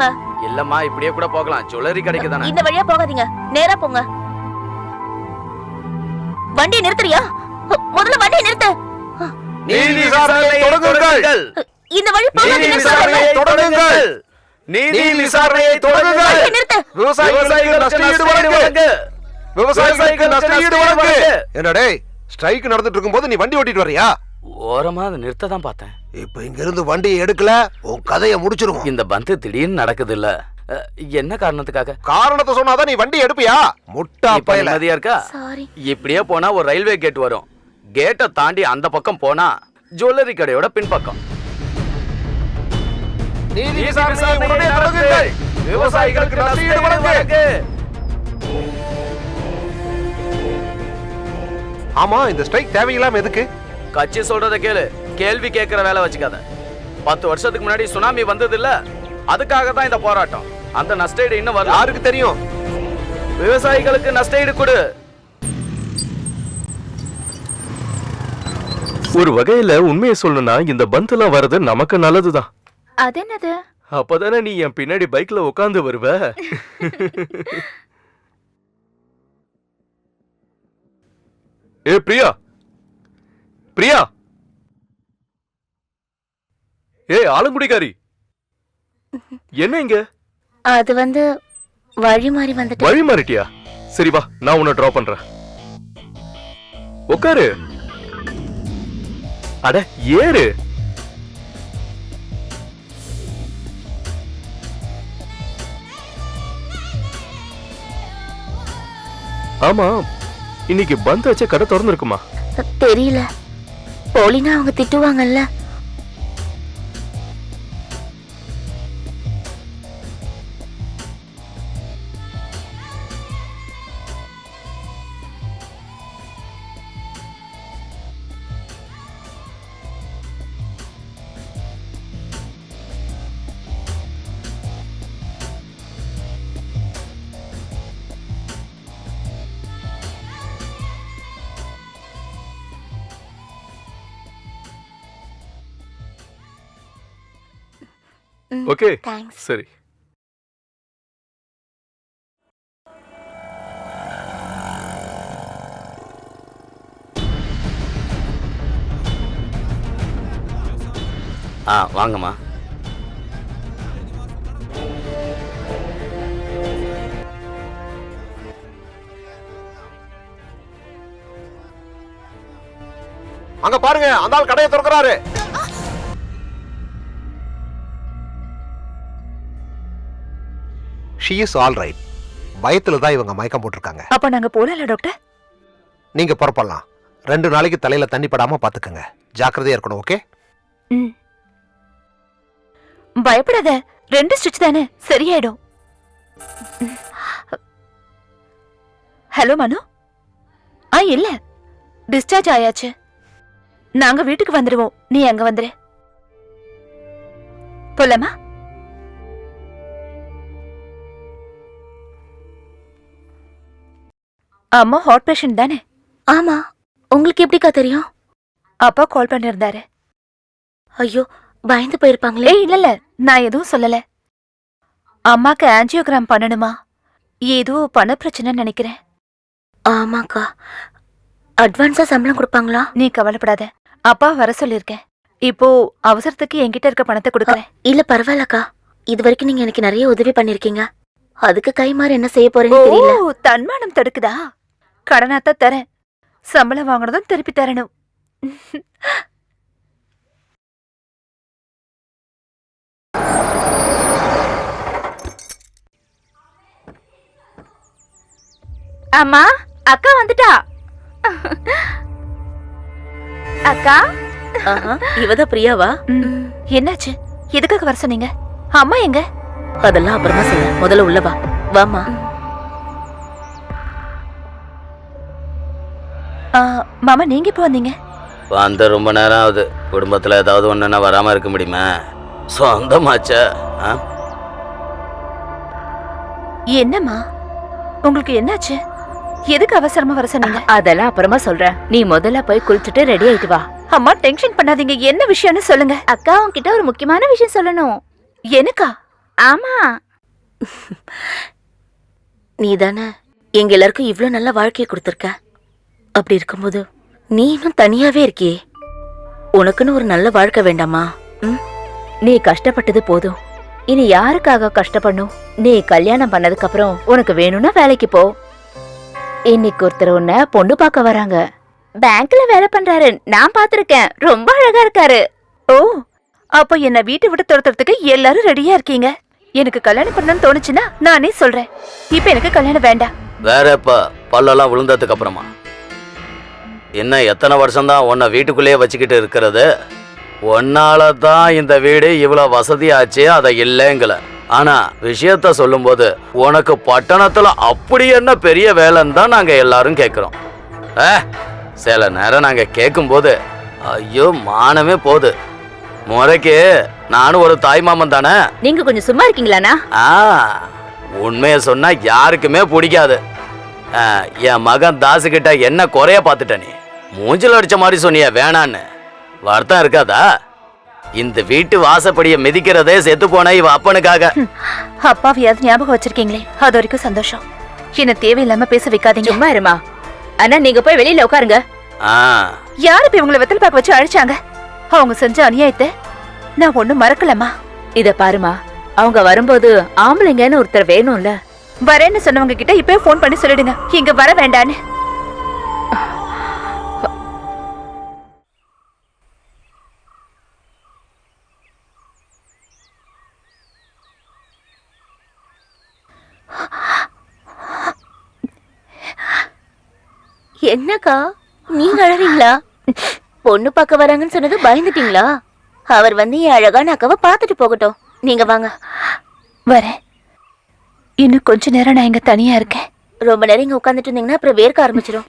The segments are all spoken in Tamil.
போங்க. இல்லம்மா இப்படியே கூட போகலாம். ஜுவல்லரி கடைக்கு தானே இந்த வழியா போகாதீங்க. நேரா போங்க. வண்டியை நிறுத்துறியா? முதல்ல வண்டியை நிறுத்து. நீதி விசாரணையை தொடங்குங்கள். இந்த வழி நீதி போகாதீங்கன்னு விசாரணையை. தொடங்குங்கள். நீதி விசாரணையை தொடங்குங்கள். விவசாயிகளுக்கு நஷ்டஈடு வழங்கு. விவசாயிகளுக்கு நஷ்டஈடு வழங்கு. வழங்கு. என்ன டேய் ஸ்ட்ரைக் நடந்துட்டு இருக்கும்போது நீ வண்டி ஓட்டிட்டு வரியா ஓரமா நிறுத்த தான் பார்த்தேன். இப்ப இங்க இருந்து வண்டியை எடுக்கல உன் கதையை முடிச்சிருவோம். இந்த பந்து திடீர்னு நடக்குது இல்ல என்ன காரணத்துக்காக? காரணத்தை சொன்னாதான் நீ வண்டி எடுப்பியா? முட்டா நிம்மதியா இருக்கா? சாரி இப்படியே போனா ஒரு ரயில்வே கேட் வரும். கேட்டை தாண்டி அந்த பக்கம் போனா ஜுவல்லரி கடையோட பின்பக்கம். விவசாயிகளுக்கு நஷ்டஈடு வழங்கு. ஆமா இந்த ஸ்ட்ரைக் தேவையில்லாம எதுக்கு? கட்சி சொல்றத கேளு. கேள்வி கேட்கிற வேலை வச்சுக்காத. பத்து வருஷத்துக்கு முன்னாடி சுனாமி வந்தது இல்ல அதுக்காக தான் இந்த போராட்டம். அந்த நஷ்டஈடு இன்னும் வரல. யாருக்கு தெரியும்? விவசாயிகளுக்கு நஷ்டஈடு கொடு. ஒரு வகையில உண்மையை சொல்லணும்னா இந்த பந்தெல்லாம் வர்றது நமக்கு நல்லதுதான். அது என்னது அப்பதானே நீ என் பின்னாடி பைக்ல உட்காந்து வருவ? ஏ பிரியா. பிரியா. ஏய் ஆலங்குடிக்காரி என்ன இங்க? அது வந்து வழி மாறி வந்துட்டு வழி மாறிட்டியா? சரி வா நான் உன்னை டிராப் பண்றேன். உட்காரு அட ஏறு. ஆமா இன்னைக்கு பந்த் வச்ச கடை திறந்துருக்குமா? தெரியல. போலினா அவங்க திட்டுவாங்கல்ல. ஓகே. தேங்க்ஸ். சரி. ஆ வாங்கம்மா. அங்க பாருங்க அந்த ஆள் கடையை திறக்கிறாரு. ஷீ இஸ் ஆல் ரைட் பயத்துல தான் இவங்க மயக்கம் போட்டிருக்காங்க. அப்ப நாங்க போலாம்ல டாக்டர் நீங்க புறப்படலாம். ரெண்டு நாளைக்கு தலையில தண்ணி படாம பாத்துக்கங்க. ஜாக்கிரதையா இருக்கணும் ஓகே ம். பயப்படாத. ரெண்டு ஸ்டிச் தானே. சரியாயிடும். ஹலோ மனு? ஆ இல்ல. டிஸ்சார்ஜ் ஆயாச்சு. நாங்க வீட்டுக்கு வந்துடுவோம் நீ அங்க வந்துரு. போலாமா? அம்மா ஹார்ட் பேஷண்ட் தானே? ஆமா. உங்களுக்கு எப்படிக்கா தெரியும்? அப்பா கால் பண்ணிருந்தாரு. ஐயோ பயந்து போயிருப்பாங்களே. இல்ல இல்ல நான் எதுவும் சொல்லல. அம்மாக்கு ஆஞ்சியோகிராம் பண்ணணுமா? ஏதோ பண பிரச்சனைன்னு நினைக்கிறேன். ஆமாக்கா. அட்வான்ஸா சம்பளம் கொடுப்பாங்களா? நீ கவலைப்படாத. அப்பா வர சொல்லிருக்கேன் இப்போ அவசரத்துக்கு என்கிட்ட இருக்க பணத்தை கொடுக்கறேன். இல்ல பரவாயில்லக்கா. இது வரைக்கும் நீங்க எனக்கு நிறைய உதவி பண்ணிருக்கீங்க அதுக்கு கை மாறி என்ன செய்ய போறேன்னு தெரியல. தன்மானம் தடுக்குதா? கடனாத்தான் தரேன். சம்பளம் வாங்கினதும் திருப்பி தரணும். அம்மா அக்கா வந்துட்டா. அக்கா? இவதான் பிரியாவா? என்னாச்சு? எதுக்காக வர சொன்னீங்க? அம்மா எங்க? அதெல்லாம் அப்புறமா சொல்ல முதல்ல உள்ள வா. வாமா மாமா நீங்க இப்போ வந்தீங்க? வந்து ரொம்ப நேரம் ஆகுது. குடும்பத்துல ஏதாவது ஒண்ணுன்னா வராம இருக்க முடியுமா? சொந்தமாச்சா ஆ? என்னம்மா? உங்களுக்கு என்னாச்சு? எதுக்கு அவசரமா வர சொன்னீங்க? அதெல்லாம் அப்புறமா சொல்றேன். நீ முதல்ல போய் குளிச்சுட்டு ரெடி ஆயிட்டு வா. அம்மா டென்ஷன் பண்ணாதீங்க. என்ன விஷயம்னு சொல்லுங்க. அக்கா உன்கிட்ட ஒரு முக்கியமான விஷயம் சொல்லணும். எனக்கா? ஆமா. நீ தானே எங்க எல்லாருக்கும் இவ்ளோ நல்ல வாழ்க்கையை கொடுத்துருக்க. அப்படி இருக்கும்போது நீ இன்னும் தனியாவே இருக்கியே. உனக்குன்னு ஒரு நல்ல வாழ்க்கை வேண்டாமா? ம்? நீ கஷ்டப்பட்டது போதும். இனி யாருக்காக கஷ்டப்படணும்? நீ கல்யாணம் பண்ணதுக்கு அப்புறம் உனக்கு வேணும்னா வேலைக்கு போ. இன்னைக்கு ஒருத்தர் உன்னை பொண்ணு பார்க்க வராங்க. பேங்க்ல வேலை பண்றாரு. நான் பாத்திருக்கேன் ரொம்ப அழகா இருக்காரு. ஓ அப்போ என்ன வீட்டை விட்டு துரத்துறதுக்கு எல்லாரும் ரெடியா இருக்கீங்க. எனக்கு கல்யாணம் பண்ணணும்னு தோணுச்சுன்னா நானே சொல்றேன். இப்ப எனக்கு கல்யாணம் வேண்டாம். வேற எப்ப பல்லெல்லாம் விழுந்ததுக்கு அப்புறமா என்ன எத்தனை வருஷம்தான் உன்னை வீட்டுக்குள்ளேயே வச்சுக்கிட்டு இருக்கிறது? உன்னால தான் இந்த வீடு இவ்வளோ வசதியாச்சு அதை இல்லைங்கல ஆனா விஷயத்த சொல்லும்போது உனக்கு பட்டணத்துல அப்படி என்ன பெரிய வேலைன்னு தான் நாங்க எல்லாரும் கேட்குறோம் ஏ சில நேரம் நாங்க கேட்கும்போது ஐயோ மானமே போகுது முறைக்கு நானும் ஒரு தாய் மாமன் தானே? நீங்க கொஞ்சம் சும்மா இருக்கீங்களாண்ணா? ஆ உண்மையை சொன்னா யாருக்குமே பிடிக்காது. ஆ, என் மகன் தாசுகிட்ட என்ன குறைய பார்த்துட்ட நீ? மூஞ்சில் அடிச்ச மாதிரி சொன்னிய வேணான்னு. வருத்தம் இருக்காதா? இந்த வீட்டு வாசப்படிய மிதிக்கிறதே செத்து போன இவ அப்பனுக்காக. அப்பாவையாவது ஞாபகம் வச்சிருக்கீங்களே? அது வரைக்கும் சந்தோஷம். என்ன தேவையில்லாம பேச வைக்காதீங்க. சும்மா இருமா. அண்ணா நீங்க போய் வெளியில உட்காருங்க. ஆ. யாரு இப்ப இவங்களை வெத்தல் பாக்க வச்சு அழிச்சாங்க? அவங்க செஞ்ச அநியாயத்தை நான் ஒண்ணும் மறக்கலம்மா. இத பாருமா. அவங்க வரும்போது ஆம்பளைங்கன்னு ஒருத்தர் வேணும்ல. வரேன்னு சொன்னவங்க கிட்ட இப்பவே ஃபோன் பண்ணி சொல்லிடுங்க. இங்க வர வேண்டான்னு. என்னக்கா? நீங்க அழறீங்களா? பொண்ணு பார்க்க வராங்கன்னு சொன்னது பயந்துட்டீங்களா? அவர் வந்து என் அழகான அக்காவை பார்த்துட்டு போகட்டும். நீங்க வாங்க. வரேன். இன்னும் கொஞ்ச நேரம் நான் இங்க தனியா இருக்கேன். ரொம்ப நேரம் இங்க உட்காந்துட்டு இருந்தீங்கன்னா அப்புறம் வேர்க்க ஆரம்பிச்சிடும்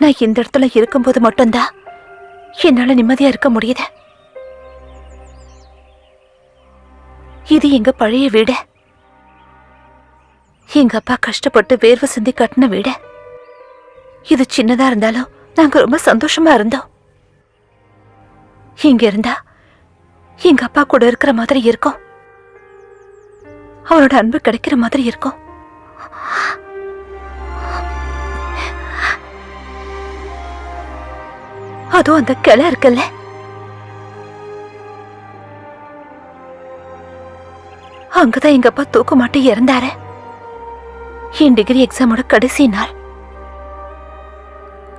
நான் இந்த இடத்துல இருக்கும்போது மட்டும்தான் என்னால நிம்மதியா இருக்க முடியுது. இது எங்க பழைய வீடு? எங்க அப்பா கஷ்டப்பட்டு வேர்வை சிந்தி கட்டின வீடு. இது சின்னதா இருந்தாலும் நாங்க ரொம்ப சந்தோஷமா இருந்தோம். இங்க இருந்தா எங்க அப்பா கூட இருக்கிற மாதிரி இருக்கும். அவரோட அன்பு கிடைக்கிற மாதிரி இருக்கும். அதுவும் அந்த கிளை இருக்குல்ல? அங்கதான் எங்க அப்பா தூக்க மாட்டி இறந்தாரு. என் டிகிரி எக்ஸாமோட கடைசி நாள்.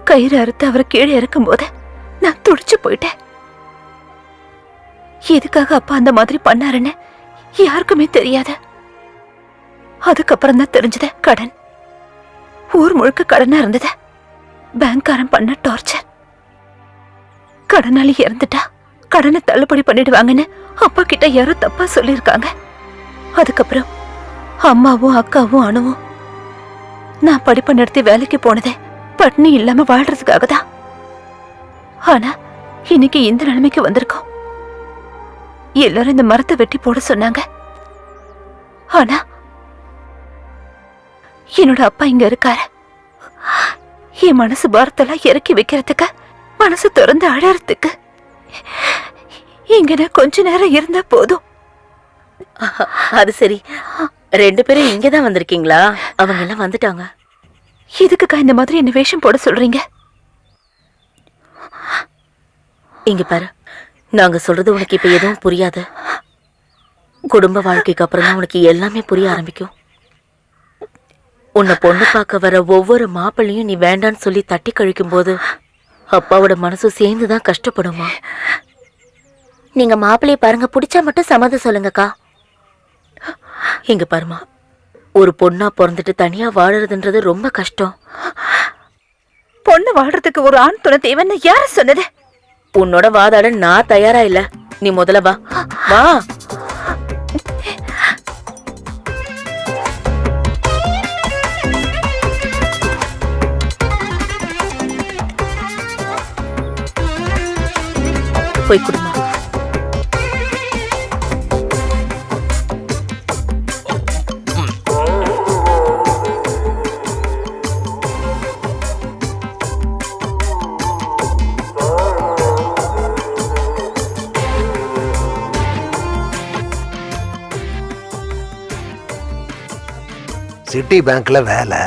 கயிறு அறுத்து அவர் கீழே இறக்கும் போது நான் துடிச்சு போயிட்டேன். எதுக்காக அப்பா அந்த மாதிரி பண்ணாருன்னு யாருக்குமே தெரியாது. அதுக்கப்புறம் தான் தெரிஞ்சத கடன். ஊர் முழுக்க கடனா இருந்தத. பேங்க்காரன் பண்ண டார்ச்சர் கடனாளி இறந்துட்டா கடனை தள்ளுபடி பண்ணிடுவாங்கன்னு அப்பா கிட்ட யாரோ தப்பா சொல்லியிருக்காங்க. அதுக்கப்புறம் அம்மாவும் அக்காவும் அணுவும் நான் படிப்பை நிறுத்தி வேலைக்கு போனதே பட்னி இல்லாம வாழ்றதுக்காக தான். ஆனா இன்னைக்கு இந்த நிலைமைக்கு வந்திருக்கோம். எல்லாரும் இந்த மரத்தை வெட்டி போட சொன்னாங்க. ஆனா என்னோட அப்பா இங்க இருக்காரு. என் மனசு பாரத்தெல்லாம் இறக்கி வைக்கிறதுக்கு மனசு திறந்து அழறதுக்கு. இங்க நான் கொஞ்ச நேரம் இருந்தா போதும். அது சரி. ரெண்டு பேரும் இங்க தான் வந்திருக்கீங்களா? அவங்க எல்லாம் வந்துட்டாங்க. எதுக்குக்கா இந்த மாதிரி என்ன வேஷம் போட சொல்றீங்க? இங்க பாரு. நாங்க சொல்றது உனக்கு இப்ப எதுவும் புரியாது. குடும்ப வாழ்க்கைக்கு அப்புறம் தான் உனக்கு எல்லாமே புரிய ஆரம்பிக்கும். உன்னை பொண்ணு பார்க்க வர ஒவ்வொரு மாப்பிள்ளையும் நீ வேண்டான்னு சொல்லி தட்டி கழிக்கும் போது அப்பாவோட மனசு சேர்ந்து தான் கஷ்டப்படுமா? நீங்க மாப்பிள்ளைய பாருங்க பிடிச்சா மட்டும் சம்மதம் சொல்லுங்கக்கா. இங்க பாருமா ஒரு பொண்ணா பிறந்துட்டு தனியா வாழறதுன்றது ரொம்ப கஷ்டம். பொண்ணு வாழ்றதுக்கு ஒரு ஆண் துணை தேவைன்னு யார சொன்னது? உன்னோட வாதாட நான் தயாரா இல்ல. நீ முதல்ல வா. வா. போய் கொடுங்க சிட்டி பேங்க்ல வேலை.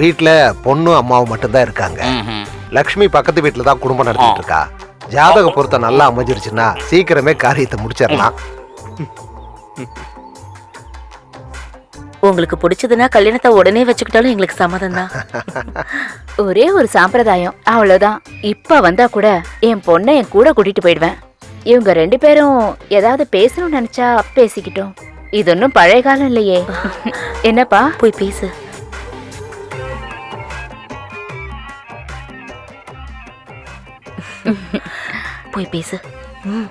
வீட்டில் பொண்ணும் அம்மாவும் மட்டும்தான் இருக்காங்க. லக்ஷ்மி பக்கத்து வீட்டுல தான் குடும்பம் நடத்திட்டு இருக்கா? ஜாதக பொருத்தம் நல்லா அமைஞ்சிருச்சுன்னா சீக்கிரமே காரியத்தை முடிச்சிடலாம். உங்களுக்கு பிடிச்சதுன்னா கல்யாணத்தை உடனே வச்சுக்கிட்டாலும் எங்களுக்கு சம்மதம் தான் ஒரே ஒரு சாம்பிரதாயம் அவ்வளவுதான். இப்ப வந்தா கூட என் பொண்ணை என் கூட கூட்டிட்டு போயிடுவேன். இவங்க ரெண்டு பேரும் ஏதாவது பேசணும்னு நினைச்சா பேசிக்கிட்டோம். இது ஒன்றும் பழைய காலம் இல்லையே. என்னப்பா? போய் பேசு. போய் பேசு. ம்.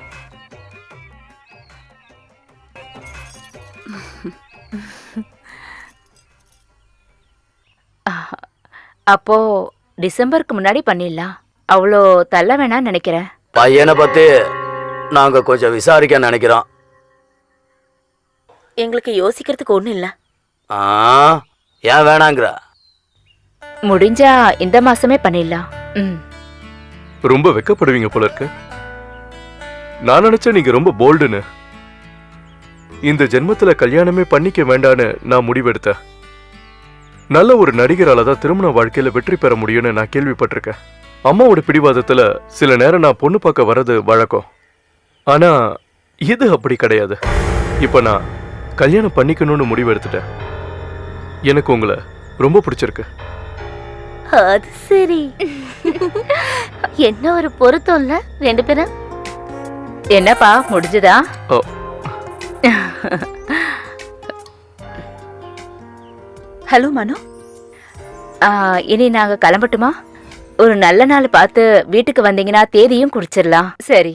அப்போ டிசம்பருக்கு முன்னாடி பண்ணிடலாம். அவ்வளோ தள்ள வேணாம்னு நினைக்கிறேன் பையனை பத்தி நாங்க கொஞ்சம் விசாரிக்க நினைக்கிறோம். எங்களுக்கு யோசிக்கிறதுக்கு ஒன்றும் இல்லை. ஆ ஏன் வேணாங்கிற? முடிஞ்சா இந்த மாசமே பண்ணிடலாம். ம். ரொம்ப வெக்கப்படுவீங்க போல இருக்கு. நான் நினைச்சேன் நீங்க ரொம்ப போல்டுன்னு இந்த ஜென்மத்துல கல்யாணமே பண்ணிக்க வேண்டான்னு நான் முடிவெடுத்தேன். நல்ல ஒரு நடிகரால தான் திருமண வாழ்க்கையில வெற்றி பெற முடியும்னு நான் கேள்விப்பட்டிருக்கேன். அம்மாவோட பிடிவாதத்துல சில நேரம் நான் பொண்ணு பார்க்க வர்றது வழக்கம். ஆனா இது அப்படி கிடையாது. இப்ப நான் கல்யாணம் பண்ணிக்கணும்னு முடிவெடுத்துட்டேன். எனக்கு உங்களை ரொம்ப பிடிச்சிருக்கு. அது சரி. என்ன ஒரு பொருத்தம் இல்ல? ரெண்டு பேரும்? என்னப்பா முடிஞ்சுதா? ஓ. ஹலோ மனோ. இனி நாங்க கிளம்பட்டுமா? ஒரு நல்ல நாள் பார்த்து வீட்டுக்கு வந்தீங்கன்னா தேதியும் குறிச்சிடலாம். சரி.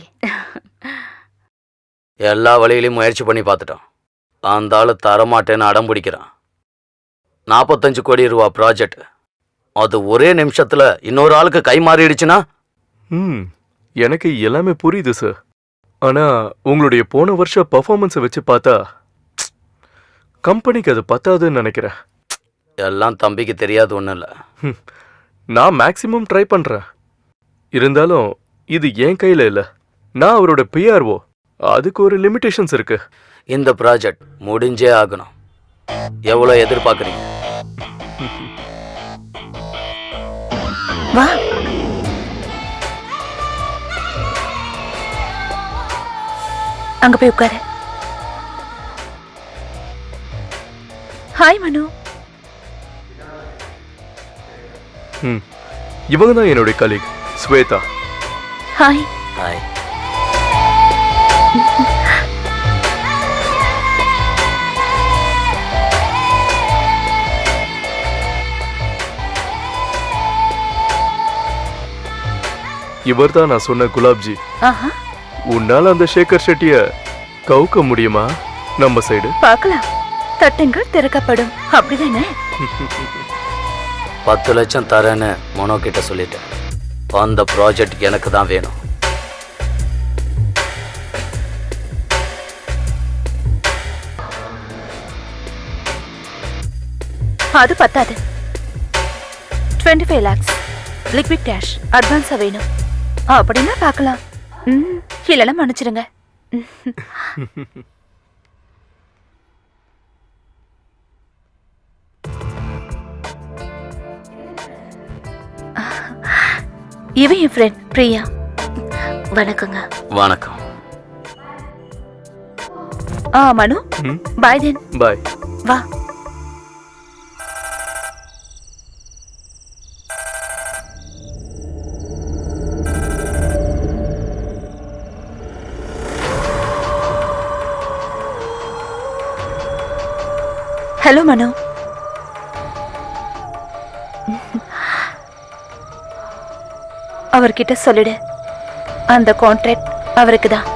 எல்லா வழியிலையும் முயற்சி பண்ணி பார்த்துட்டோம். அந்த ஆளு தரமாட்டேன்னு அடம் பிடிக்கிறான். நாற்பத்தஞ்சு கோடி ரூபா ப்ராஜெக்ட் அது ஒரே நிமிஷத்துல இன்னொரு ஆளுக்கு கை மாறிடுச்சுன்னா? ம் எனக்கு எல்லாமே புரியுது சார் ஆனா உங்களுடைய போன வருஷ பர்ஃபார்மன்ஸை வச்சு பார்த்தா கம்பெனிக்கு அது பத்தாதுன்னு நினைக்கிறேன். எல்லாம் தம்பிக்கு தெரியாது ஒன்றும் இல்லை நான் மேக்ஸிமம் ட்ரை பண்றேன். இருந்தாலும் இது என் கையில இல்ல. நான் அவரோட பிஆர்ஓ அதுக்கு ஒரு லிமிடேஷன்ஸ் இருக்கு. இந்த ப்ராஜெக்ட் முடிஞ்சே ஆகணும். எவ்வளோ எதிர்பார்க்குறீங்க? அங்க போய் உட்காரு. ஹாய் மனோ ம். இவங்க தான் என்னுடைய கலீக் ஸ்வேதா. ஹாய் ஹாய் இவர் தான் நான் சொன்ன குலாப்ஜி. ஆஹா. உன்னால அந்த சேகர் ஷெட்டிய கவுக்க முடியுமா? நம்ம சைடு. பார்க்கலாம். தட்டுங்கள் திறக்கப்படும். அப்படிதானே? பத்து லட்சம் தரேன்னு மனோ கிட்ட சொல்லிட்டேன். அந்த ப்ராஜெக்ட் எனக்கு தான் வேணும். அது பத்தாது. Twenty five lakhs liquid cash அட்வான்ஸாக வேணும். அப்படின்னா பார்க்கலாம். ம் இல்லைன்னா மன்னிச்சிடுங்க. இவன் என் ஃப்ரெண்ட் பிரியா. வணக்கங்க. வணக்கம். ஆ மனு. பாய் தென் பாய் வா. ஹலோ மனோ. அவர்கிட்ட சொல்லிடு. அந்த கான்ட்ராக்ட் அவருக்கு தான்